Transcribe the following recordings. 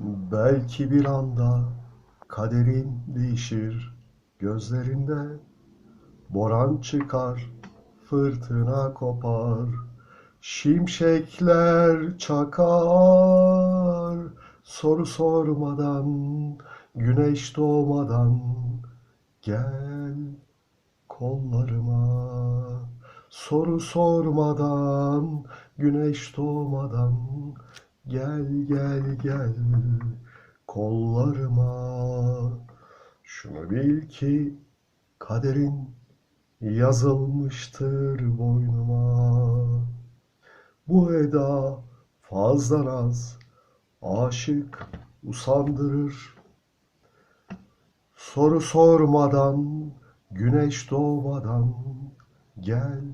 Belki bir anda kaderin değişir gözlerinde. Boran çıkar, fırtına kopar, şimşekler çakar. Soru sormadan, güneş doğmadan gel kollarıma. Soru sormadan, güneş doğmadan gel gel gel kollarıma. Şunu bil ki kaderin yazılmıştır boynuma. Bu eda fazla naz, aşık usandırır. Soru sormadan, güneş doğmadan gel,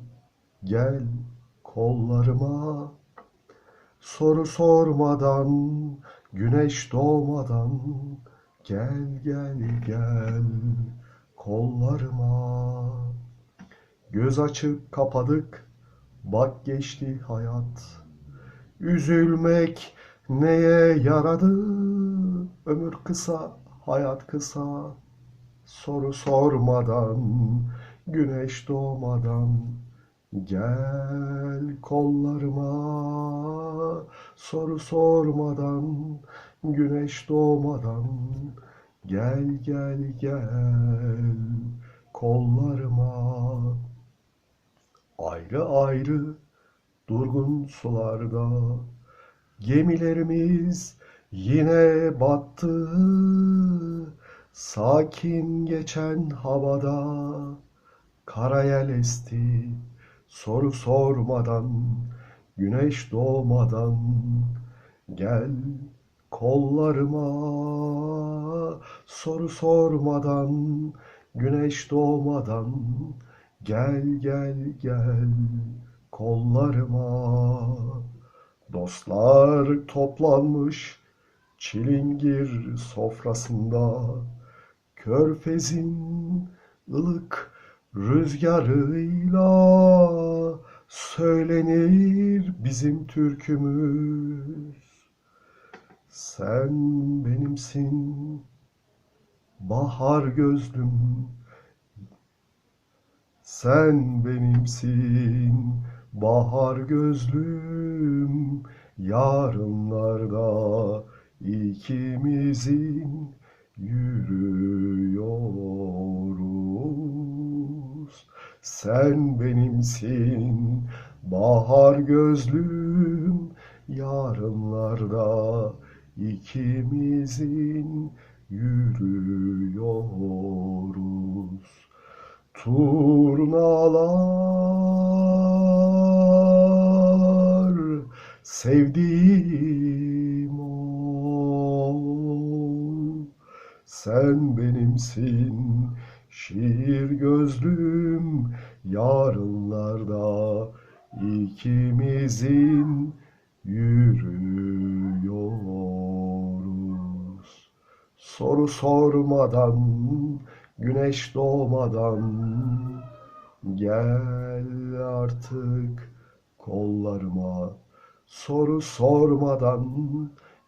gel kollarıma. Soru sormadan, güneş doğmadan gel, gel, gel kollarıma. Göz açıp kapadık, bak geçti hayat. Üzülmek neye yaradı? Ömür kısa, hayat kısa. Soru sormadan, güneş doğmadan gel kollarıma. Soru sormadan, güneş doğmadan gel gel gel kollarıma. Ayrı ayrı durgun sularda gemilerimiz yine battı. Sakin geçen havada karayel esti. Soru sormadan, güneş doğmadan gel kollarıma. Soru sormadan, güneş doğmadan gel gel gel kollarıma. Dostlar toplanmış çilingir sofrasında Körfezin ılık rüzgarıyla söylenir bizim türkümüz. Sen benimsin bahar gözlüm, sen benimsin bahar gözlüm, yarınlarda ikimizin yürüyoruz. Sen benimsin bahar gözlüm, yarınlarda ikimizin yürüyoruz. Turnalar sevdiğim o sen benimsin şiir gözlüm yarınlarda ikimizin yürüyoruz. Soru sormadan, güneş doğmadan gel artık kollarıma. Soru sormadan,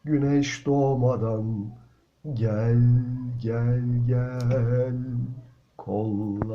güneş doğmadan gel gel gel kollarıma.